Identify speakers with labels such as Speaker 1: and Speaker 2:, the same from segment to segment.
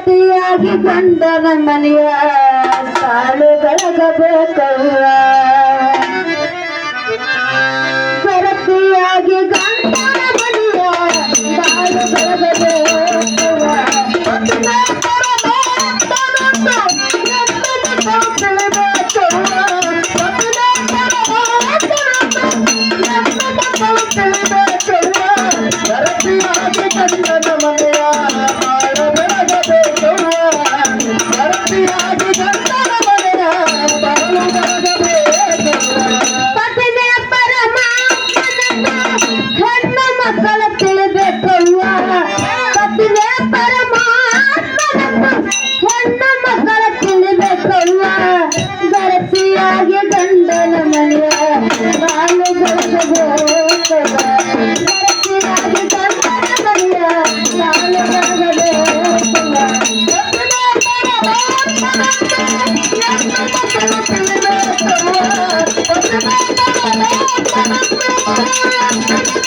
Speaker 1: ಗತಿಯಾಗಿ ಗಂಡನ ಮನೆಯ ಸಾಲು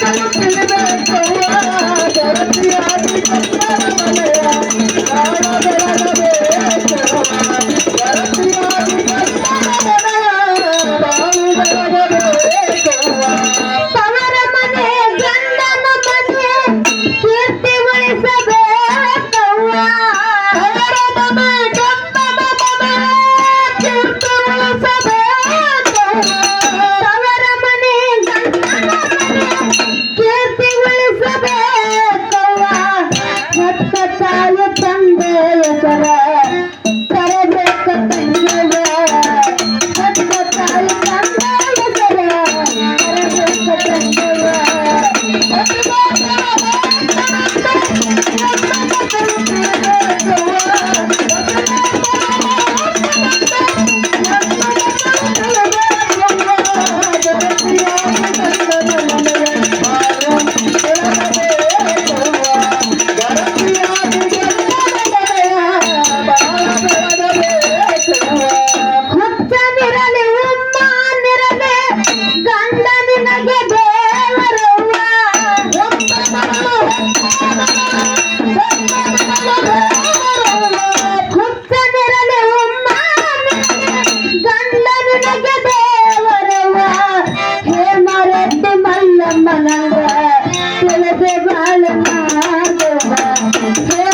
Speaker 2: Thank you.
Speaker 1: তারা। Thank you.